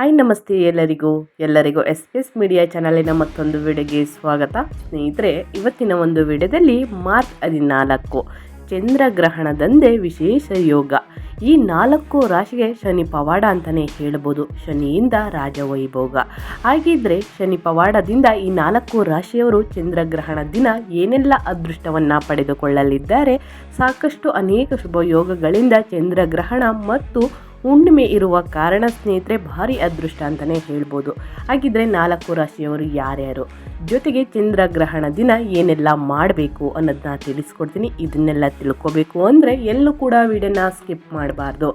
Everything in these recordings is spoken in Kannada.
ಹಾಯ್ ನಮಸ್ತೆ ಎಲ್ಲರಿಗೂ. ಎಲ್ಲರಿಗೂ ಎಸ್ ಎಸ್ ಮೀಡಿಯಾ ಚಾನಲಿನ ಮತ್ತೊಂದು ವಿಡಿಯೋಗೆ ಸ್ವಾಗತ. ಸ್ನೇಹಿತರೆ, ಇವತ್ತಿನ ಒಂದು ವಿಡಿಯೋದಲ್ಲಿ ಮಾರ್ಚ್ ಹದಿನಾಲ್ಕು ಚಂದ್ರಗ್ರಹಣದಂದೇ ವಿಶೇಷ ಯೋಗ. ಈ ನಾಲ್ಕು ರಾಶಿಗೆ ಶನಿ ಪವಾಡ ಅಂತಲೇ ಹೇಳ್ಬೋದು. ಶನಿಯಿಂದ ರಾಜವೈಭೋಗ. ಹಾಗಿದ್ರೆ ಶನಿ ಪವಾಡದಿಂದ ಈ ನಾಲ್ಕು ರಾಶಿಯವರು ಚಂದ್ರಗ್ರಹಣ ದಿನ ಏನೆಲ್ಲ ಅದೃಷ್ಟವನ್ನು ಪಡೆದುಕೊಳ್ಳಲಿದ್ದಾರೆ, ಸಾಕಷ್ಟು ಅನೇಕ ಶುಭ ಯೋಗಗಳಿಂದ ಚಂದ್ರಗ್ರಹಣ ಮತ್ತು ಹುಣ್ಣಿಮೆ ಇರುವ ಕಾರಣ ಸ್ನೇಹಿತರೆ ಭಾರಿ ಅದೃಷ್ಟ ಅಂತಲೇ ಹೇಳ್ಬೋದು. ಹಾಗಿದ್ರೆ ನಾಲ್ಕು ರಾಶಿಯವರು ಯಾರ್ಯಾರು? ಜೊತೆಗೆ ಚಂದ್ರಗ್ರಹಣ ದಿನ ಏನೆಲ್ಲ ಮಾಡಬೇಕು ಅನ್ನೋದನ್ನ ತಿಳಿಸ್ಕೊಡ್ತೀನಿ. ಇದನ್ನೆಲ್ಲ ತಿಳ್ಕೊಬೇಕು ಅಂದರೆ ಎಲ್ಲೂ ಕೂಡ ವಿಡಿಯೋನ ಸ್ಕಿಪ್ ಮಾಡಬಾರ್ದು.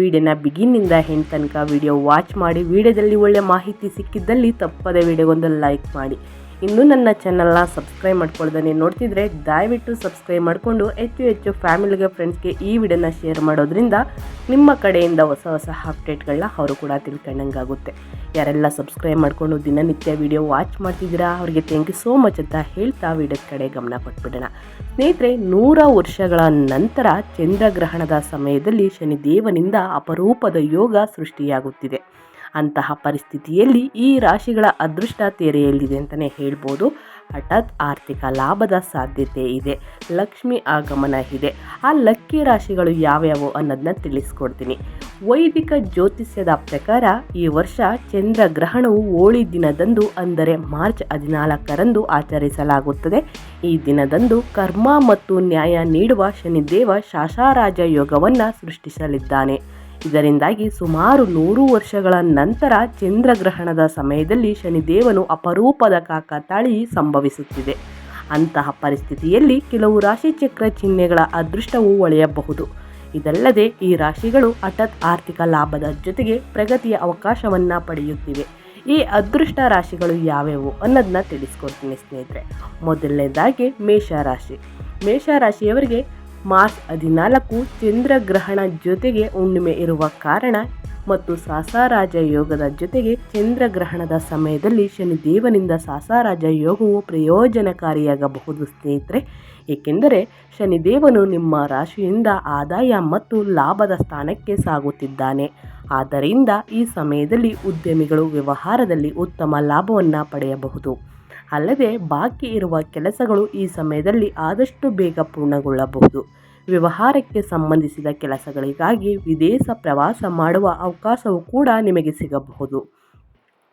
ವಿಡಿಯೋನ ಬಿಗಿನ್ನಿಂದ ಹೆಣ್ ತನಕ ವಿಡಿಯೋ ವಾಚ್ ಮಾಡಿ, ವಿಡಿಯೋದಲ್ಲಿ ಒಳ್ಳೆ ಮಾಹಿತಿ ಸಿಕ್ಕಿದ್ದಲ್ಲಿ ತಪ್ಪದೆ ವಿಡಿಯೋಗೊಂದು ಲೈಕ್ ಮಾಡಿ. ಇನ್ನೂ ನನ್ನ ಚಾನಲ್ನ ಸಬ್ಸ್ಕ್ರೈಬ್ ಮಾಡ್ಕೊಳ್ದೇ. ನೋಡ್ತಿದ್ರೆ ದಯವಿಟ್ಟು ಸಬ್ಸ್ಕ್ರೈಬ್ ಮಾಡಿಕೊಂಡು ಹೆಚ್ಚು ಹೆಚ್ಚು ಫ್ಯಾಮಿಲಿಗೆ ಫ್ರೆಂಡ್ಸ್ಗೆ ಈ ವಿಡಿಯೋನ ಶೇರ್ ಮಾಡೋದ್ರಿಂದ ನಿಮ್ಮ ಕಡೆಯಿಂದ ಹೊಸ ಹೊಸ ಅಪ್ಡೇಟ್ಗಳನ್ನ ಅವರು ಕೂಡ ತಿಳ್ಕೊಂಡಂಗಾಗುತ್ತೆ. ಯಾರೆಲ್ಲ ಸಬ್ಸ್ಕ್ರೈಬ್ ಮಾಡಿಕೊಂಡು ದಿನನಿತ್ಯ ವಿಡಿಯೋ ವಾಚ್ ಮಾಡ್ತಿದ್ದೀರಾ, ಅವರಿಗೆ ಥ್ಯಾಂಕ್ ಯು ಸೋ ಮಚ್ ಅಂತ ಹೇಳ್ತಾ ವಿಡಿಯೋದ ಕಡೆ ಗಮನ ಕೊಟ್ಬಿಡೋಣ. ಸ್ನೇಹಿತರೆ, ನೂರ ವರ್ಷಗಳ ನಂತರ ಚಂದ್ರಗ್ರಹಣದ ಸಮಯದಲ್ಲಿ ಶನಿದೇವನಿಂದ ಅಪರೂಪದ ಯೋಗ ಸೃಷ್ಟಿಯಾಗುತ್ತಿದೆ. ಅಂತಹ ಪರಿಸ್ಥಿತಿಯಲ್ಲಿ ಈ ರಾಶಿಗಳ ಅದೃಷ್ಟ ತೆರೆಯಲ್ಲಿದೆ ಅಂತಲೇ ಹೇಳ್ಬೋದು. ಹಠಾತ್ ಆರ್ಥಿಕ ಲಾಭದ ಸಾಧ್ಯತೆ ಇದೆ. ಲಕ್ಷ್ಮಿ ಆಗಮನ ಇದೆ. ಆ ಲಕ್ಕಿ ರಾಶಿಗಳು ಯಾವ್ಯಾವು ಅನ್ನೋದನ್ನ ತಿಳಿಸ್ಕೊಡ್ತೀನಿ. ವೈದಿಕ ಜ್ಯೋತಿಷ್ಯದ ಪ್ರಕಾರ ಈ ವರ್ಷ ಚಂದ್ರ ಗ್ರಹಣವು ಹೋಳಿ ದಿನದಂದು ಅಂದರೆ ಮಾರ್ಚ್ ಹದಿನಾಲ್ಕರಂದು ಆಚರಿಸಲಾಗುತ್ತದೆ. ಈ ದಿನದಂದು ಕರ್ಮ ಮತ್ತು ನ್ಯಾಯ ನೀಡುವ ಶನಿದೇವ ಶಾಸಾರಾಜ ಯೋಗವನ್ನು ಸೃಷ್ಟಿಸಲಿದ್ದಾನೆ. ಇದರಿಂದಾಗಿ ಸುಮಾರು ನೂರು ವರ್ಷಗಳ ನಂತರ ಚಂದ್ರಗ್ರಹಣದ ಸಮಯದಲ್ಲಿ ಶನಿದೇವನು ಅಪರೂಪದ ಕಾಕತಾಳಿ ಸಂಭವಿಸುತ್ತಿದೆ. ಅಂತಹ ಪರಿಸ್ಥಿತಿಯಲ್ಲಿ ಕೆಲವು ರಾಶಿಚಕ್ರ ಚಿಹ್ನೆಗಳ ಅದೃಷ್ಟವೂ ಒಳೆಯಬಹುದು. ಇದಲ್ಲದೆ ಈ ರಾಶಿಗಳು ಹಠಾತ್ ಆರ್ಥಿಕ ಲಾಭದ ಜೊತೆಗೆ ಪ್ರಗತಿಯ ಅವಕಾಶವನ್ನು ಪಡೆಯುತ್ತಿವೆ. ಈ ಅದೃಷ್ಟ ರಾಶಿಗಳು ಯಾವ್ಯಾವು ಅನ್ನೋದನ್ನ ತಿಳಿಸ್ಕೊಡ್ತೀನಿ ಸ್ನೇಹಿತರೆ. ಮೊದಲನೇದಾಗಿ ಮೇಷರಾಶಿ ಮೇಷರಾಶಿಯವರಿಗೆ ಮಾರ್ಚ್ ಹದಿನಾಲ್ಕು ಚಂದ್ರಗ್ರಹಣ ಜೊತೆಗೆ ಹುಣ್ಣಿಮೆ ಇರುವ ಕಾರಣ ಮತ್ತು ಸಾಸಾರಾಜ ಯೋಗದ ಜೊತೆಗೆ ಚಂದ್ರಗ್ರಹಣದ ಸಮಯದಲ್ಲಿ ಶನಿದೇವನಿಂದ ಸಾಸಾರಾಜ ಯೋಗವು ಪ್ರಯೋಜನಕಾರಿಯಾಗಬಹುದು ಸ್ನೇಹಿತರೆ. ಏಕೆಂದರೆ ಶನಿದೇವನು ನಿಮ್ಮ ರಾಶಿಯಿಂದ ಆದಾಯ ಮತ್ತು ಲಾಭದ ಸ್ಥಾನಕ್ಕೆ ಸಾಗುತ್ತಿದ್ದಾನೆ. ಆದ್ದರಿಂದ ಈ ಸಮಯದಲ್ಲಿ ಉದ್ಯಮಿಗಳು ವ್ಯವಹಾರದಲ್ಲಿ ಉತ್ತಮ ಲಾಭವನ್ನು ಪಡೆಯಬಹುದು. ಅಲ್ಲದೆ ಬಾಕಿ ಇರುವ ಕೆಲಸಗಳು ಈ ಸಮಯದಲ್ಲಿ ಆದಷ್ಟು ಬೇಗ ಪೂರ್ಣಗೊಳ್ಳಬಹುದು. ವ್ಯವಹಾರಕ್ಕೆ ಸಂಬಂಧಿಸಿದ ಕೆಲಸಗಳಿಗಾಗಿ ವಿದೇಶ ಪ್ರವಾಸ ಮಾಡುವ ಅವಕಾಶವೂ ಕೂಡ ನಿಮಗೆ ಸಿಗಬಹುದು.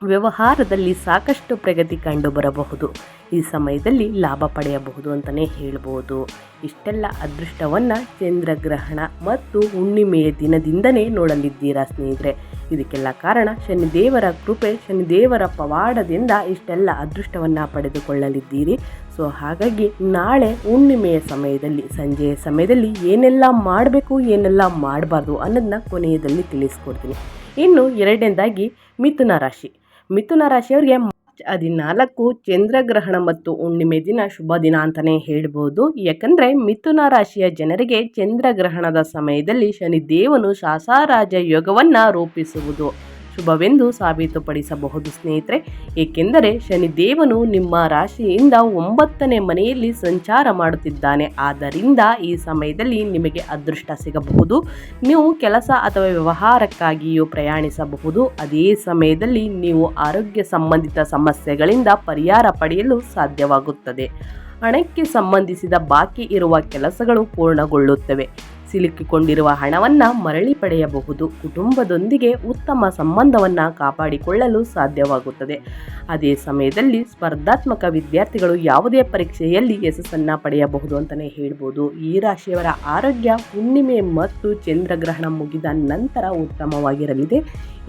ವ್ಯವಹಾರದಲ್ಲಿ ಸಾಕಷ್ಟು ಪ್ರಗತಿ ಕಂಡುಬರಬಹುದು. ಈ ಸಮಯದಲ್ಲಿ ಲಾಭ ಪಡೆಯಬಹುದು ಅಂತಲೇ ಹೇಳ್ಬೋದು. ಇಷ್ಟೆಲ್ಲ ಅದೃಷ್ಟವನ್ನು ಚಂದ್ರಗ್ರಹಣ ಮತ್ತು ಹುಣ್ಣಿಮೆಯ ದಿನದಿಂದನೇ ನೋಡಲಿದ್ದೀರಾ ಸ್ನೇಹಿತರೆ? ಇದಕ್ಕೆಲ್ಲ ಕಾರಣ ಶನಿದೇವರ ಕೃಪೆ, ಶನಿದೇವರ ಪವಾಡದಿಂದ ಇಷ್ಟೆಲ್ಲ ಅದೃಷ್ಟವನ್ನು ಪಡೆದುಕೊಳ್ಳಲಿದ್ದೀರಿ. ಸೊ ಹಾಗಾಗಿ ನಾಳೆ ಹುಣ್ಣಿಮೆಯ ಸಮಯದಲ್ಲಿ, ಸಂಜೆಯ ಸಮಯದಲ್ಲಿ ಏನೆಲ್ಲ ಮಾಡಬೇಕು, ಏನೆಲ್ಲ ಮಾಡಬಾರ್ದು ಅನ್ನೋದನ್ನ ಕೊನೆಯದಲ್ಲಿ ತಿಳಿಸ್ಕೊಡ್ತೀನಿ. ಇನ್ನು ಎರಡನೇದಾಗಿ ಮಿಥುನ ರಾಶಿ. ಮಿಥುನ ರಾಶಿಯವರಿಗೆ ಮಾರ್ಚ್ ಹದಿನಾಲ್ಕು ಚಂದ್ರಗ್ರಹಣ ಮತ್ತು ಹುಣ್ಣಿಮೆ ದಿನ ಶುಭ ದಿನ ಅಂತಲೇ ಹೇಳ್ಬೋದು. ಯಾಕಂದರೆ ಮಿಥುನ ರಾಶಿಯ ಜನರಿಗೆ ಚಂದ್ರಗ್ರಹಣದ ಸಮಯದಲ್ಲಿ ಶನಿದೇವನು ಶಾಸಾರಾಜ ಯೋಗವನ್ನು ರೂಪಿಸುವುದು. ಶುಭವೆಂದು ಸಾಬೀತುಪಡಿಸಬಹುದು, ಸ್ನೇಹಿತರೆ. ಏಕೆಂದರೆ ಶನಿದೇವನು ನಿಮ್ಮ ರಾಶಿಯಿಂದ ಒಂಬತ್ತನೇ ಮನೆಯಲ್ಲಿ ಸಂಚಾರ ಮಾಡುತ್ತಿದ್ದಾನೆ. ಆದ್ದರಿಂದ ಈ ಸಮಯದಲ್ಲಿ ನಿಮಗೆ ಅದೃಷ್ಟ ಸಿಗಬಹುದು. ನೀವು ಕೆಲಸ ಅಥವಾ ವ್ಯವಹಾರಕ್ಕಾಗಿಯೂ ಪ್ರಯಾಣಿಸಬಹುದು. ಅದೇ ಸಮಯದಲ್ಲಿ ನೀವು ಆರೋಗ್ಯ ಸಂಬಂಧಿತ ಸಮಸ್ಯೆಗಳಿಂದ ಪರಿಹಾರ ಪಡೆಯಲು ಸಾಧ್ಯವಾಗುತ್ತದೆ. ಹಣಕ್ಕೆ ಸಂಬಂಧಿಸಿದ ಬಾಕಿ ಇರುವ ಕೆಲಸಗಳು ಪೂರ್ಣಗೊಳ್ಳುತ್ತವೆ. ಸಿಲುಕಿಕೊಂಡಿರುವ ಹಣವನ್ನು ಮರಳಿ ಪಡೆಯಬಹುದು. ಕುಟುಂಬದೊಂದಿಗೆ ಉತ್ತಮ ಸಂಬಂಧವನ್ನು ಕಾಪಾಡಿಕೊಳ್ಳಲು ಸಾಧ್ಯವಾಗುತ್ತದೆ. ಅದೇ ಸಮಯದಲ್ಲಿ ಸ್ಪರ್ಧಾತ್ಮಕ ವಿದ್ಯಾರ್ಥಿಗಳು ಯಾವುದೇ ಪರೀಕ್ಷೆಯಲ್ಲಿ ಯಶಸ್ಸನ್ನು ಪಡೆಯಬಹುದು ಅಂತಲೇ ಹೇಳ್ಬೋದು. ಈ ರಾಶಿಯವರ ಆರೋಗ್ಯ, ಹುಣ್ಣಿಮೆ ಮತ್ತು ಚಂದ್ರಗ್ರಹಣ ಮುಗಿದ ನಂತರ ಉತ್ತಮವಾಗಿರಲಿದೆ.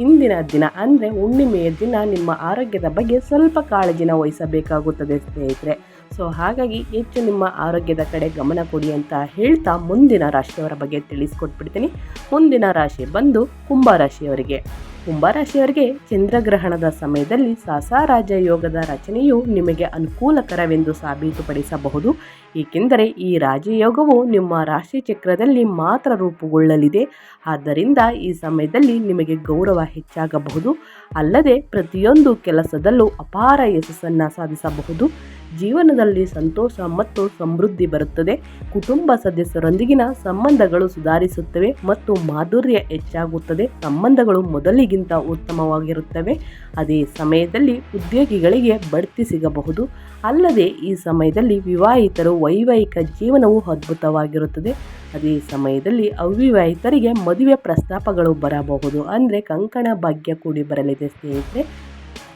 ಇಂದಿನ ದಿನ ಅಂದರೆ ಹುಣ್ಣಿಮೆಯ ದಿನ ನಿಮ್ಮ ಆರೋಗ್ಯದ ಬಗ್ಗೆ ಸ್ವಲ್ಪ ಕಾಳಜಿನ ವಹಿಸಬೇಕಾಗುತ್ತದೆ ಸ್ನೇಹಿತರೆ. ಸೊ ಹಾಗಾಗಿ ಹೆಚ್ಚು ನಿಮ್ಮ ಆರೋಗ್ಯದ ಕಡೆ ಗಮನ ಕೊಡಿ ಅಂತ ಹೇಳ್ತಾ ಮುಂದಿನ ರಾಶಿಯವರ ಬಗ್ಗೆ ತಿಳಿಸ್ಕೊಟ್ಬಿಡ್ತೀನಿ. ಮುಂದಿನ ರಾಶಿ ಬಂದು ಕುಂಭರಾಶಿಯವರಿಗೆ ಕುಂಭರಾಶಿಯವರಿಗೆ ಚಂದ್ರಗ್ರಹಣದ ಸಮಯದಲ್ಲಿ ಸಾಸಾರಾಜ ಯೋಗದ ರಚನೆಯು ನಿಮಗೆ ಅನುಕೂಲಕರವೆಂದು ಸಾಬೀತುಪಡಿಸಬಹುದು. ಏಕೆಂದರೆ ಈ ರಾಜಯೋಗವು ನಿಮ್ಮ ರಾಶಿ ಚಕ್ರದಲ್ಲಿ ಮಾತ್ರ ರೂಪುಗೊಳ್ಳಲಿದೆ. ಆದ್ದರಿಂದ ಈ ಸಮಯದಲ್ಲಿ ನಿಮಗೆ ಗೌರವ ಹೆಚ್ಚಾಗಬಹುದು. ಅಲ್ಲದೆ ಪ್ರತಿಯೊಂದು ಕೆಲಸದಲ್ಲೂ ಅಪಾರ ಯಶಸ್ಸನ್ನು ಸಾಧಿಸಬಹುದು. ಜೀವನದಲ್ಲಿ ಸಂತೋಷ ಮತ್ತು ಸಮೃದ್ಧಿ ಬರುತ್ತದೆ. ಕುಟುಂಬ ಸದಸ್ಯರೊಂದಿಗಿನ ಸಂಬಂಧಗಳು ಸುಧಾರಿಸುತ್ತವೆ ಮತ್ತು ಮಾಧುರ್ಯ ಹೆಚ್ಚಾಗುತ್ತದೆ. ಸಂಬಂಧಗಳು ಮೊದಲಿಗಿಂತ ಉತ್ತಮವಾಗಿರುತ್ತವೆ. ಅದೇ ಸಮಯದಲ್ಲಿ ಉದ್ಯೋಗಿಗಳಿಗೆ ಬಡ್ತಿ ಸಿಗಬಹುದು. ಅಲ್ಲದೆ ಈ ಸಮಯದಲ್ಲಿ ವಿವಾಹಿತರು ವೈವಾಹಿಕ ಜೀವನವು ಅದ್ಭುತವಾಗಿರುತ್ತದೆ. ಅದೇ ಸಮಯದಲ್ಲಿ ಅವಿವಾಹಿತರಿಗೆ ಮದುವೆ ಪ್ರಸ್ತಾಪಗಳು ಬರಬಹುದು. ಅಂದರೆ ಕಂಕಣ ಭಾಗ್ಯ ಕೂಡಿ ಬರಲಿದೆ ಸ್ನೇಹಿತರೆ.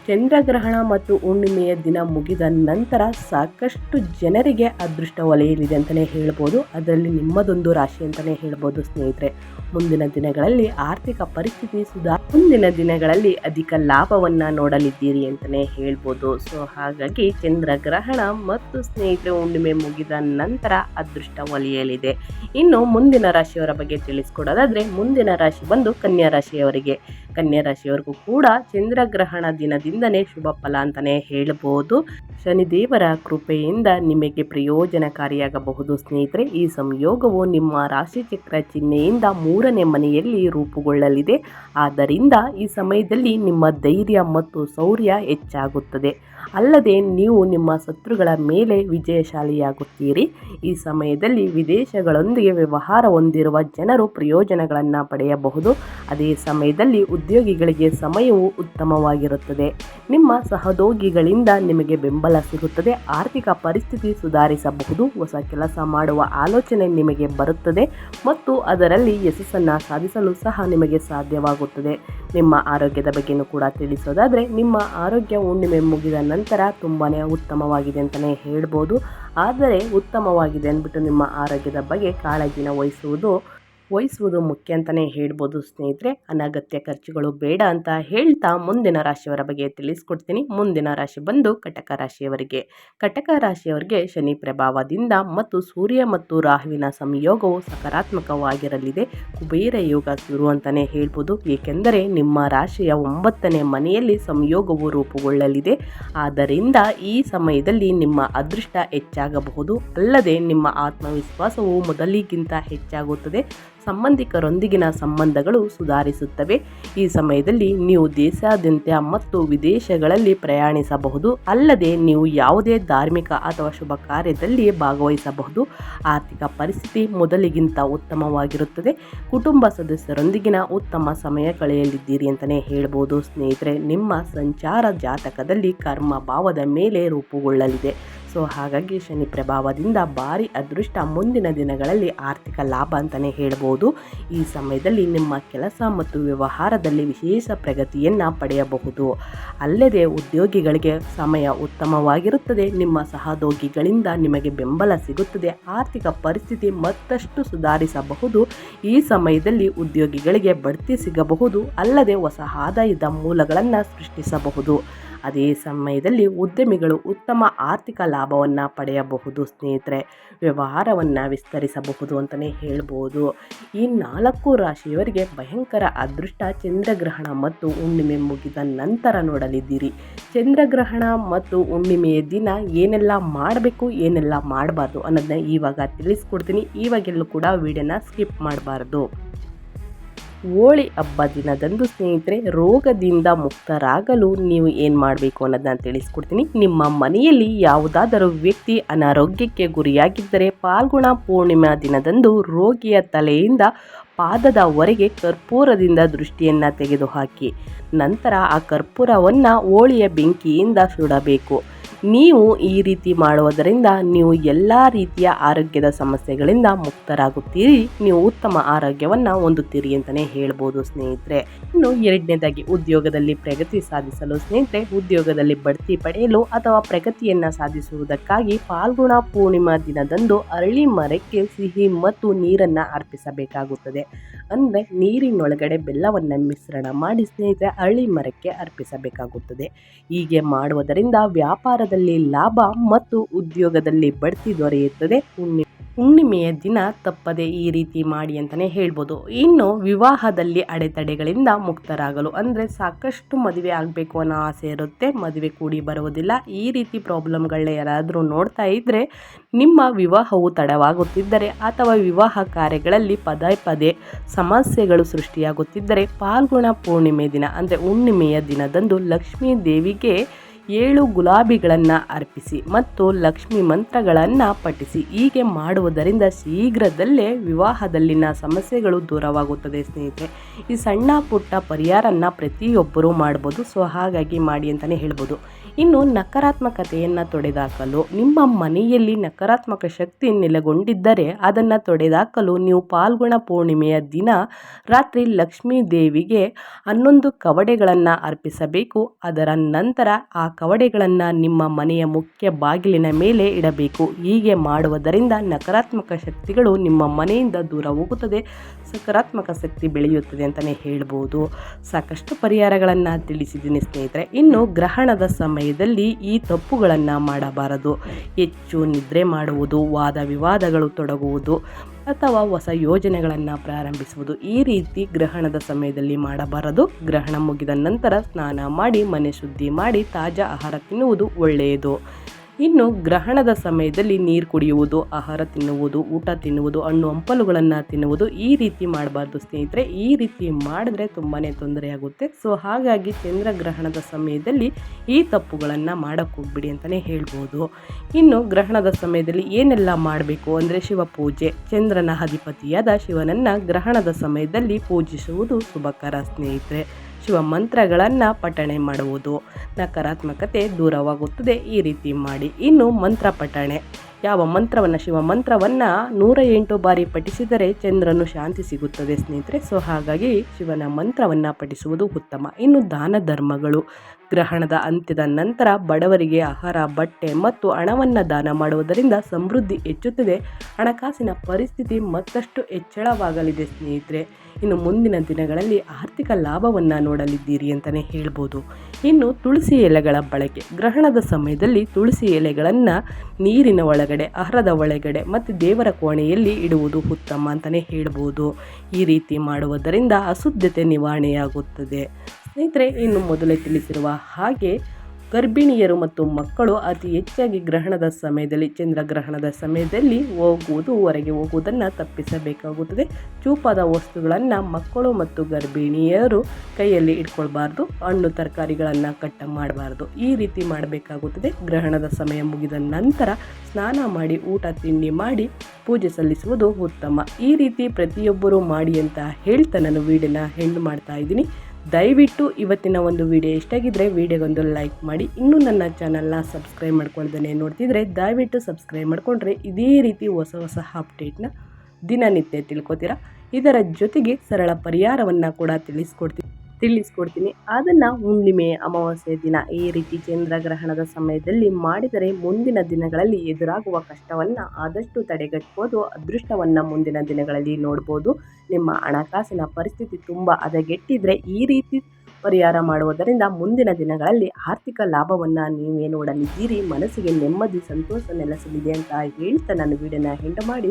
ಚಂದ್ರಗ್ರಹಣ ಮತ್ತು ಹುಣ್ಣಿಮೆಯ ದಿನ ಮುಗಿದ ನಂತರ ಸಾಕಷ್ಟು ಜನರಿಗೆ ಅದೃಷ್ಟ ಒಲೆಯಲಿದೆ ಅಂತಲೇ ಹೇಳ್ಬೋದು. ಅದರಲ್ಲಿ ನಿಮ್ಮದೊಂದು ರಾಶಿ ಅಂತಲೇ ಹೇಳ್ಬೋದು ಸ್ನೇಹಿತರೆ. ಮುಂದಿನ ದಿನಗಳಲ್ಲಿ ಆರ್ಥಿಕ ಪರಿಸ್ಥಿತಿ ಸುಧಾ ಮುಂದಿನ ದಿನಗಳಲ್ಲಿ ಅಧಿಕ ಲಾಭವನ್ನು ನೋಡಲಿದ್ದೀರಿ ಅಂತಲೇ ಹೇಳ್ಬೋದು. ಸೊ ಹಾಗಾಗಿ ಚಂದ್ರಗ್ರಹಣ ಮತ್ತು ಸ್ನೇಹಿತರೆ ಹುಣ್ಣಿಮೆ ಮುಗಿದ ನಂತರ ಅದೃಷ್ಟ ಒಲೆಯಲಿದೆ ಇನ್ನು ಮುಂದಿನ ರಾಶಿಯವರ ಬಗ್ಗೆ ತಿಳಿಸ್ಕೊಡೋದಾದರೆ ಮುಂದಿನ ರಾಶಿ ಬಂದು ಕನ್ಯಾ ರಾಶಿಯವರಿಗೆ. ಕನ್ಯಾ ರಾಶಿಯವರಿಗೂ ಕೂಡ ಚಂದ್ರಗ್ರಹಣ ದಿನದಿಂದನೇ ಶುಭ ಫಲ ಅಂತಲೇ ಹೇಳ್ಬೋದು. ಶನಿದೇವರ ಕೃಪೆಯಿಂದ ನಿಮಗೆ ಪ್ರಯೋಜನಕಾರಿಯಾಗಬಹುದು. ಸ್ನೇಹಿತರೆ, ಈ ಸಂಯೋಗವು ನಿಮ್ಮ ರಾಶಿಚಕ್ರ ಚಿಹ್ನೆಯಿಂದ ಮೂರನೇ ಮನೆಯಲ್ಲಿ ರೂಪುಗೊಳ್ಳಲಿದೆ. ಆದ್ದರಿಂದ ಈ ಸಮಯದಲ್ಲಿ ನಿಮ್ಮ ಧೈರ್ಯ ಮತ್ತು ಶೌರ್ಯ ಹೆಚ್ಚಾಗುತ್ತದೆ. ಅಲ್ಲದೆ ನೀವು ನಿಮ್ಮ ಶತ್ರುಗಳ ಮೇಲೆ ವಿಜಯಶಾಲಿಯಾಗುತ್ತೀರಿ. ಈ ಸಮಯದಲ್ಲಿ ವಿದೇಶಗಳೊಂದಿಗೆ ವ್ಯವಹಾರ ಹೊಂದಿರುವ ಜನರು ಪ್ರಯೋಜನಗಳನ್ನು ಪಡೆಯಬಹುದು. ಅದೇ ಸಮಯದಲ್ಲಿ ಉದ್ಯೋಗಿಗಳಿಗೆ ಸಮಯವು ಉತ್ತಮವಾಗಿರುತ್ತದೆ. ನಿಮ್ಮ ಸಹೋದ್ಯೋಗಿಗಳಿಂದ ನಿಮಗೆ ಬೆಂಬಲ ಸಿಗುತ್ತದೆ. ಆರ್ಥಿಕ ಪರಿಸ್ಥಿತಿ ಸುಧಾರಿಸಬಹುದು. ಹೊಸ ಕೆಲಸ ಮಾಡುವ ಆಲೋಚನೆ ನಿಮಗೆ ಬರುತ್ತದೆ ಮತ್ತು ಅದರಲ್ಲಿ ಯಶಸ್ಸನ್ನು ಸಾಧಿಸಲು ಸಹ ನಿಮಗೆ ಸಾಧ್ಯವಾಗುತ್ತದೆ. ನಿಮ್ಮ ಆರೋಗ್ಯದ ಬಗ್ಗೆಯೂ ಕೂಡ ತಿಳಿಸೋದಾದರೆ, ನಿಮ್ಮ ಆರೋಗ್ಯ ಹುಣ್ಣಿಮೆ ಮುಗಿದ ನಂತರ ತುಂಬಾ ಉತ್ತಮವಾಗಿದೆ ಅಂತಲೇ ಹೇಳ್ಬೋದು. ಆದರೆ ಉತ್ತಮವಾಗಿದೆ ಅಂದ್ಬಿಟ್ಟು ನಿಮ್ಮ ಆರೋಗ್ಯದ ಬಗ್ಗೆ ಕಾಳಜಿನ ವಹಿಸುವುದು ವಹಿಸುವುದು ಮುಖ್ಯ ಅಂತಲೇ ಹೇಳ್ಬೋದು ಸ್ನೇಹಿತರೆ. ಅನಗತ್ಯ ಖರ್ಚುಗಳು ಬೇಡ ಅಂತ ಹೇಳ್ತಾ ಮುಂದಿನ ರಾಶಿಯವರ ಬಗ್ಗೆ ತಿಳಿಸ್ಕೊಡ್ತೀನಿ. ಮುಂದಿನ ರಾಶಿ ಬಂದು ಕಟಕ ರಾಶಿಯವರಿಗೆ. ಕಟಕ ರಾಶಿಯವರಿಗೆ ಶನಿ ಪ್ರಭಾವದಿಂದ ಮತ್ತು ಸೂರ್ಯ ಮತ್ತು ರಾಹುವಿನ ಸಂಯೋಗವು ಸಕಾರಾತ್ಮಕವಾಗಿರಲಿದೆ. ಕುಬೇರ ಯೋಗ ಶುರು ಅಂತಲೇ ಹೇಳ್ಬೋದು. ಏಕೆಂದರೆ ನಿಮ್ಮ ರಾಶಿಯ ಒಂಬತ್ತನೇ ಮನೆಯಲ್ಲಿ ಸಂಯೋಗವು ರೂಪುಗೊಳ್ಳಲಿದೆ. ಆದ್ದರಿಂದ ಈ ಸಮಯದಲ್ಲಿ ನಿಮ್ಮ ಅದೃಷ್ಟ ಹೆಚ್ಚಾಗಬಹುದು. ಅಲ್ಲದೆ ನಿಮ್ಮ ಆತ್ಮವಿಶ್ವಾಸವು ಮೊದಲಿಗಿಂತ ಹೆಚ್ಚಾಗುತ್ತದೆ. ಸಂಬಂಧಿಕರೊಂದಿಗಿನ ಸಂಬಂಧಗಳು ಸುಧಾರಿಸುತ್ತವೆ. ಈ ಸಮಯದಲ್ಲಿ ನೀವು ದೇಶಾದ್ಯಂತ ಮತ್ತು ವಿದೇಶಗಳಲ್ಲಿ ಪ್ರಯಾಣಿಸಬಹುದು. ಅಲ್ಲದೆ ನೀವು ಯಾವುದೇ ಧಾರ್ಮಿಕ ಅಥವಾ ಶುಭ ಕಾರ್ಯದಲ್ಲಿ ಭಾಗವಹಿಸಬಹುದು. ಆರ್ಥಿಕ ಪರಿಸ್ಥಿತಿ ಮೊದಲಿಗಿಂತ ಉತ್ತಮವಾಗಿರುತ್ತದೆ. ಕುಟುಂಬ ಸದಸ್ಯರೊಂದಿಗಿನ ಉತ್ತಮ ಸಮಯ ಕಳೆಯಲಿದ್ದೀರಿ ಅಂತಲೇ ಹೇಳ್ಬೋದು. ಸ್ನೇಹಿತರೆ, ನಿಮ್ಮ ಸಂಚಾರ ಜಾತಕದಲ್ಲಿ ಕರ್ಮ ಭಾವದ ಮೇಲೆ ರೂಪುಗೊಳ್ಳಲಿದೆ. ಸೊ ಹಾಗಾಗಿ ಶನಿ ಪ್ರಭಾವದಿಂದ ಭಾರಿ ಅದೃಷ್ಟ ಮುಂದಿನ ದಿನಗಳಲ್ಲಿ ಆರ್ಥಿಕ ಲಾಭ ಅಂತಲೇ ಹೇಳ್ಬೋದು. ಈ ಸಮಯದಲ್ಲಿ ನಿಮ್ಮ ಕೆಲಸ ಮತ್ತು ವ್ಯವಹಾರದಲ್ಲಿ ವಿಶೇಷ ಪ್ರಗತಿಯನ್ನು ಪಡೆಯಬಹುದು. ಅಲ್ಲದೆ ಉದ್ಯೋಗಿಗಳಿಗೆ ಸಮಯ ಉತ್ತಮವಾಗಿರುತ್ತದೆ. ನಿಮ್ಮ ಸಹೋದ್ಯೋಗಿಗಳಿಂದ ನಿಮಗೆ ಬೆಂಬಲ ಸಿಗುತ್ತದೆ. ಆರ್ಥಿಕ ಪರಿಸ್ಥಿತಿ ಮತ್ತಷ್ಟು ಸುಧಾರಿಸಬಹುದು. ಈ ಸಮಯದಲ್ಲಿ ಉದ್ಯೋಗಿಗಳಿಗೆ ಬಡ್ತಿ ಸಿಗಬಹುದು. ಅಲ್ಲದೆ ಹೊಸ ಆದಾಯದ ಮೂಲಗಳನ್ನು ಸೃಷ್ಟಿಸಬಹುದು. ಅದೇ ಸಮಯದಲ್ಲಿ ಉದ್ಯಮಿಗಳು ಉತ್ತಮ ಆರ್ಥಿಕ ಲಾಭವನ್ನು ಪಡೆಯಬಹುದು ಸ್ನೇಹಿತರೆ. ವ್ಯವಹಾರವನ್ನು ವಿಸ್ತರಿಸಬಹುದು ಅಂತಲೇ ಹೇಳ್ಬೋದು. ಈ ನಾಲ್ಕು ರಾಶಿಯವರಿಗೆ ಭಯಂಕರ ಅದೃಷ್ಟ ಚಂದ್ರಗ್ರಹಣ ಮತ್ತು ಹುಣ್ಣಿಮೆ ಮುಗಿದ ನಂತರ ನೋಡಲಿದ್ದೀರಿ. ಚಂದ್ರಗ್ರಹಣ ಮತ್ತು ಹುಣ್ಣಿಮೆಯ ದಿನ ಏನೆಲ್ಲ ಮಾಡಬೇಕು, ಏನೆಲ್ಲ ಮಾಡಬಾರ್ದು ಅನ್ನೋದನ್ನ ಇವಾಗ ತಿಳಿಸ್ಕೊಡ್ತೀನಿ. ಇವಾಗೆಲ್ಲೂ ಕೂಡ ವಿಡಿಯೋನ ಸ್ಕಿಪ್ ಮಾಡಬಾರ್ದು. ಹೋಳಿ ಹಬ್ಬ ದಿನದಂದು ಸ್ನೇಹಿತರೆ, ರೋಗದಿಂದ ಮುಕ್ತರಾಗಲು ನೀವು ಏನು ಮಾಡಬೇಕು ಅನ್ನೋದನ್ನ ತಿಳಿಸ್ಕೊಡ್ತೀನಿ. ನಿಮ್ಮ ಮನೆಯಲ್ಲಿ ಯಾವುದಾದರೂ ವ್ಯಕ್ತಿ ಅನಾರೋಗ್ಯಕ್ಕೆ ಗುರಿಯಾಗಿದ್ದರೆ ಪಾಲ್ಗುಣ ಪೂರ್ಣಿಮಾ ದಿನದಂದು ರೋಗಿಯ ತಲೆಯಿಂದ ಪಾದದವರೆಗೆ ಕರ್ಪೂರದಿಂದ ದೃಷ್ಟಿಯನ್ನು ತೆಗೆದುಹಾಕಿ. ನಂತರ ಆ ಕರ್ಪೂರವನ್ನು ಹೋಳಿಯ ಬೆಂಕಿಯಿಂದ ಸುಡಬೇಕು. ನೀವು ಈ ರೀತಿ ಮಾಡುವುದರಿಂದ ನೀವು ಎಲ್ಲ ರೀತಿಯ ಆರೋಗ್ಯದ ಸಮಸ್ಯೆಗಳಿಂದ ಮುಕ್ತರಾಗುತ್ತೀರಿ. ನೀವು ಉತ್ತಮ ಆರೋಗ್ಯವನ್ನು ಹೊಂದುತ್ತೀರಿ ಅಂತಲೇ ಹೇಳ್ಬೋದು ಸ್ನೇಹಿತರೆ. ಇನ್ನು ಎರಡನೇದಾಗಿ ಉದ್ಯೋಗದಲ್ಲಿ ಪ್ರಗತಿ ಸಾಧಿಸಲು ಸ್ನೇಹಿತರೆ, ಉದ್ಯೋಗದಲ್ಲಿ ಬಡ್ತಿ ಪಡೆಯಲು ಅಥವಾ ಪ್ರಗತಿಯನ್ನು ಸಾಧಿಸುವುದಕ್ಕಾಗಿ ಫಾಲ್ಗುಣ ಪೂರ್ಣಿಮಾ ದಿನದಂದು ಅರಳಿ ಮರಕ್ಕೆ ಸಿಹಿ ಮತ್ತು ನೀರನ್ನು ಅರ್ಪಿಸಬೇಕಾಗುತ್ತದೆ. ಅಂದರೆ ನೀರಿನೊಳಗಡೆ ಬೆಲ್ಲವನ್ನು ಮಿಶ್ರಣ ಮಾಡಿ ಸ್ನೇಹಿತರೆ ಅರಳಿ ಮರಕ್ಕೆ ಅರ್ಪಿಸಬೇಕಾಗುತ್ತದೆ. ಹೀಗೆ ಮಾಡುವುದರಿಂದ ವ್ಯಾಪಾರದಲ್ಲಿ ಲಾಭ ಮತ್ತು ಉದ್ಯೋಗದಲ್ಲಿ ಬಡ್ತಿ ದೊರೆಯುತ್ತದೆ. ಹುಣ್ಣಿಮೆ ಹುಣ್ಣಿಮೆಯ ದಿನ ತಪ್ಪದೆ ಈ ರೀತಿ ಮಾಡಿ ಅಂತಲೇ ಹೇಳ್ಬೋದು. ಇನ್ನು ವಿವಾಹದಲ್ಲಿ ಅಡೆತಡೆಗಳಿಂದ ಮುಕ್ತರಾಗಲು ಅಂದರೆ ಸಾಕಷ್ಟು ಮದುವೆ ಆಗಬೇಕು ಅನ್ನೋ ಆಸೆ ಇರುತ್ತೆ. ಮದುವೆ ಕೂಡಿ ಬರುವುದಿಲ್ಲ. ಈ ರೀತಿ ಪ್ರಾಬ್ಲಮ್ಗಳನ್ನ ಯಾರಾದರೂ ನೋಡ್ತಾ ಇದ್ದರೆ ನಿಮ್ಮ ವಿವಾಹವು ತಡವಾಗುತ್ತಿದ್ದರೆ ಅಥವಾ ವಿವಾಹ ಕಾರ್ಯಗಳಲ್ಲಿ ಪದೇ ಪದೇ ಸಮಸ್ಯೆಗಳು ಸೃಷ್ಟಿಯಾಗುತ್ತಿದ್ದರೆ ಪಾಲ್ಗುಣ ಪೂರ್ಣಿಮೆ ದಿನ ಅಂದರೆ ಹುಣ್ಣಿಮೆಯ ದಿನದಂದು ಲಕ್ಷ್ಮೀ ದೇವಿಗೆ ಏಳು ಗುಲಾಬಿಗಳನ್ನು ಅರ್ಪಿಸಿ ಮತ್ತು ಲಕ್ಷ್ಮಿ ಮಂತ್ರಗಳನ್ನು ಪಠಿಸಿ. ಹೀಗೆ ಮಾಡುವುದರಿಂದ ಶೀಘ್ರದಲ್ಲೇ ವಿವಾಹದಲ್ಲಿನ ಸಮಸ್ಯೆಗಳು ದೂರವಾಗುತ್ತದೆ ಸ್ನೇಹಿತರೆ. ಈ ಸಣ್ಣ ಪುಟ್ಟ ಪರಿಹಾರನ ಪ್ರತಿಯೊಬ್ಬರೂ ಮಾಡ್ಬೋದು. ಸೊ, ಹಾಗಾಗಿ ಮಾಡಿ ಅಂತಲೇ ಹೇಳ್ಬೋದು. ಇನ್ನು ನಕಾರಾತ್ಮಕತೆಯನ್ನು ತೊಡೆದಾಕಲು, ನಿಮ್ಮ ಮನೆಯಲ್ಲಿ ನಕಾರಾತ್ಮಕ ಶಕ್ತಿ ನೆಲೆಗೊಂಡಿದ್ದರೆ ಅದನ್ನು ತೊಡೆದಾಕಲು ನೀವು ಪಾಲ್ಗುಣ ಪೂರ್ಣಿಮೆಯ ದಿನ ರಾತ್ರಿ ಲಕ್ಷ್ಮೀ ದೇವಿಗೆ ಹನ್ನೊಂದು ಕವಡೆಗಳನ್ನು ಅರ್ಪಿಸಬೇಕು. ಅದರ ನಂತರ ಆ ಕವಡೆಗಳನ್ನು ನಿಮ್ಮ ಮನೆಯ ಮುಖ್ಯ ಬಾಗಿಲಿನ ಮೇಲೆ ಇಡಬೇಕು. ಹೀಗೆ ಮಾಡುವುದರಿಂದ ನಕಾರಾತ್ಮಕ ಶಕ್ತಿಗಳು ನಿಮ್ಮ ಮನೆಯಿಂದ ದೂರ ಹೋಗುತ್ತದೆ. ಸಕಾರಾತ್ಮಕ ಶಕ್ತಿ ಬೆಳೆಯುತ್ತದೆ ಅಂತಲೇ ಹೇಳ್ಬೋದು. ಸಾಕಷ್ಟು ಪರಿಹಾರಗಳನ್ನು ತಿಳಿಸಿದ್ದೀನಿ ಸ್ನೇಹಿತರೆ. ಇನ್ನು ಗ್ರಹಣದ ಸಮಯದಲ್ಲಿ ಈ ತಪ್ಪುಗಳನ್ನು ಮಾಡಬಾರದು. ಹೆಚ್ಚು ನಿದ್ರೆ ಮಾಡುವುದು, ವಾದ ವಿವಾದಗಳು ತೊಡಗುವುದು ಅಥವಾ ಹೊಸ ಯೋಜನೆಗಳನ್ನು ಪ್ರಾರಂಭಿಸುವುದು ಈ ರೀತಿ ಗ್ರಹಣದ ಸಮಯದಲ್ಲಿ ಮಾಡಬಾರದು. ಗ್ರಹಣ ಮುಗಿದ ನಂತರ ಸ್ನಾನ ಮಾಡಿ, ಮನೆ ಶುದ್ಧಿ ಮಾಡಿ, ತಾಜಾ ಆಹಾರ ತಿನ್ನುವುದು ಒಳ್ಳೆಯದು. ಇನ್ನು ಗ್ರಹಣದ ಸಮಯದಲ್ಲಿ ನೀರು ಕುಡಿಯುವುದು, ಆಹಾರ ತಿನ್ನುವುದು, ಊಟ ತಿನ್ನುವುದು, ಹಣ್ಣು ಹಂಪಲುಗಳನ್ನು ತಿನ್ನುವುದು ಈ ರೀತಿ ಮಾಡಬಾರ್ದು ಸ್ನೇಹಿತರೆ. ಈ ರೀತಿ ಮಾಡಿದ್ರೆ ತುಂಬಾ ತೊಂದರೆಯಾಗುತ್ತೆ ಸೊ ಹಾಗಾಗಿ ಚಂದ್ರಗ್ರಹಣದ ಸಮಯದಲ್ಲಿ ಈ ತಪ್ಪುಗಳನ್ನು ಮಾಡೋಕ್ಕೆ ಹೋಗ್ಬಿಡಿ ಅಂತಲೇ ಹೇಳ್ಬೋದು. ಇನ್ನು ಗ್ರಹಣದ ಸಮಯದಲ್ಲಿ ಏನೆಲ್ಲ ಮಾಡಬೇಕು ಅಂದರೆ ಶಿವಪೂಜೆ ಚಂದ್ರನ ಅಧಿಪತಿಯಾದ ಶಿವನನ್ನು ಗ್ರಹಣದ ಸಮಯದಲ್ಲಿ ಪೂಜಿಸುವುದು ಶುಭಕರ ಸ್ನೇಹಿತರೆ. ಶಿವ ಮಂತ್ರಗಳನ್ನು ಪಠಣೆ ಮಾಡುವುದು. ನಕಾರಾತ್ಮಕತೆ ದೂರವಾಗುತ್ತದೆ. ಈ ರೀತಿ ಮಾಡಿ. ಇನ್ನು ಮಂತ್ರ ಪಠಣೆ. ಯಾವ ಮಂತ್ರವನ್ನು, ಶಿವ ಮಂತ್ರವನ್ನು ನೂರ ಎಂಟು ಬಾರಿ ಪಠಿಸಿದರೆ ಚಂದ್ರನು ಶಾಂತಿ ಸಿಗುತ್ತದೆ ಸ್ನೇಹಿತರೆ. ಸೊ, ಹಾಗಾಗಿ ಶಿವನ ಮಂತ್ರವನ್ನು ಪಠಿಸುವುದು ಉತ್ತಮ. ಇನ್ನು ದಾನ ಧರ್ಮಗಳು. ಗ್ರಹಣದ ಅಂತ್ಯದ ನಂತರ ಬಡವರಿಗೆ ಆಹಾರ, ಬಟ್ಟೆ ಮತ್ತು ಹಣವನ್ನು ದಾನ ಮಾಡುವುದರಿಂದ ಸಮೃದ್ಧಿ ಹೆಚ್ಚುತ್ತದೆ. ಹಣಕಾಸಿನ ಪರಿಸ್ಥಿತಿ ಮತ್ತಷ್ಟು ಹೆಚ್ಚಳವಾಗಲಿದೆ ಸ್ನೇಹಿತರೆ. ಇನ್ನು ಮುಂದಿನ ದಿನಗಳಲ್ಲಿ ಆರ್ಥಿಕ ಲಾಭವನ್ನು ನೋಡಲಿದ್ದೀರಿ ಅಂತಲೇ ಹೇಳ್ಬೋದು. ಇನ್ನು ತುಳಸಿ ಎಲೆಗಳ ಬಳಕೆ. ಗ್ರಹಣದ ಸಮಯದಲ್ಲಿ ತುಳಸಿ ಎಲೆಗಳನ್ನು ನೀರಿನ ಒಳಗಡೆ ಆಹಾರದ ಒಳಗಡೆ ಮತ್ತು ದೇವರ ಕೋಣೆಯಲ್ಲಿ ಇಡುವುದು ಉತ್ತಮ ಅಂತಲೇ ಹೇಳ್ಬೋದು. ಈ ರೀತಿ ಮಾಡುವುದರಿಂದ ಅಶುದ್ಧತೆ ನಿವಾರಣೆಯಾಗುತ್ತದೆ. ಸ್ನೇಹಿತರೆ, ಇನ್ನು ಮೊದಲೇ ತಿಳಿಸಿರುವ ಹಾಗೆ ಗರ್ಭಿಣಿಯರು ಮತ್ತು ಮಕ್ಕಳು ಅತಿ ಹೆಚ್ಚಾಗಿ ಗ್ರಹಣದ ಸಮಯದಲ್ಲಿ ಚಂದ್ರಗ್ರಹಣದ ಸಮಯದಲ್ಲಿ ಹೋಗುವುದು, ಹೊರಗೆ ಹೋಗುವುದನ್ನು ತಪ್ಪಿಸಬೇಕಾಗುತ್ತದೆ. ಚೂಪಾದ ವಸ್ತುಗಳನ್ನು ಮಕ್ಕಳು ಮತ್ತು ಗರ್ಭಿಣಿಯರು ಕೈಯಲ್ಲಿ ಇಟ್ಕೊಳ್ಬಾರ್ದು, ಹಣ್ಣು ತರಕಾರಿಗಳನ್ನು ಕಟ್ಟ ಮಾಡಬಾರ್ದು. ಈ ರೀತಿ ಮಾಡಬೇಕಾಗುತ್ತದೆ. ಗ್ರಹಣದ ಸಮಯ ಮುಗಿದ ನಂತರ ಸ್ನಾನ ಮಾಡಿ, ಊಟ, ತಿಂಡಿ ಮಾಡಿ ಪೂಜೆ ಸಲ್ಲಿಸುವುದು ಉತ್ತಮ. ಈ ರೀತಿ ಪ್ರತಿಯೊಬ್ಬರೂ ಮಾಡಿ ಅಂತ ಹೇಳ್ತಾ ನಾನು ವೀಡಿಯೋನ ಹೆಂಡ್ ಮಾಡ್ತಾ ಇದ್ದೀನಿ. ದಯವಿಟ್ಟು ಇವತ್ತಿನ ಒಂದು ವಿಡಿಯೋ ಇಷ್ಟಾಗಿದ್ದರೆ ವಿಡಿಯೋಗೊಂದು ಲೈಕ್ ಮಾಡಿ. ಇನ್ನೂ ನನ್ನ ಚಾನಲ್ನ ಸಬ್ಸ್ಕ್ರೈಬ್ ಮಾಡ್ಕೊಳ್ದೇ ನೋಡ್ತಿದ್ರೆ ದಯವಿಟ್ಟು ಸಬ್ಸ್ಕ್ರೈಬ್ ಮಾಡಿಕೊಂಡ್ರೆ ಇದೇ ರೀತಿ ಹೊಸ ಹೊಸ ಅಪ್ಡೇಟ್ನ ದಿನನಿತ್ಯ ತಿಳ್ಕೊತೀರಾ. ಇದರ ಜೊತೆಗೆ ಸರಳ ಪರಿಹಾರವನ್ನು ಕೂಡ ತಿಳಿಸ್ಕೊಡ್ತೀನಿ ತಿಳಿಸ್ಕೊಡ್ತೀನಿ. ಅದನ್ನು ಹುಣ್ಣಿಮೆ, ಅಮಾವಾಸ್ಯೆ ದಿನ ಈ ರೀತಿ ಚಂದ್ರಗ್ರಹಣದ ಸಮಯದಲ್ಲಿ ಮಾಡಿದರೆ ಮುಂದಿನ ದಿನಗಳಲ್ಲಿ ಎದುರಾಗುವ ಕಷ್ಟವನ್ನು ಆದಷ್ಟು ತಡೆಗಟ್ಬೋದು, ಅದೃಷ್ಟವನ್ನು ಮುಂದಿನ ದಿನಗಳಲ್ಲಿ ನೋಡ್ಬೋದು. ನಿಮ್ಮ ಹಣಕಾಸಿನ ಪರಿಸ್ಥಿತಿ ತುಂಬ ಹದಗೆಟ್ಟಿದ್ರೆ ಈ ರೀತಿ ಪರಿಹಾರ ಮಾಡುವುದರಿಂದ ಮುಂದಿನ ದಿನಗಳಲ್ಲಿ ಆರ್ಥಿಕ ಲಾಭವನ್ನು ನೀವೇ ನೋಡಲಿದ್ದೀರಿ, ಮನಸ್ಸಿಗೆ ನೆಮ್ಮದಿ, ಸಂತೋಷ ನೆಲೆಸಲಿದೆ ಅಂತ ಹೇಳ್ತಾ ನಾನು ವಿಡಿಯೋನ ಹೆಂಡ ಮಾಡಿ.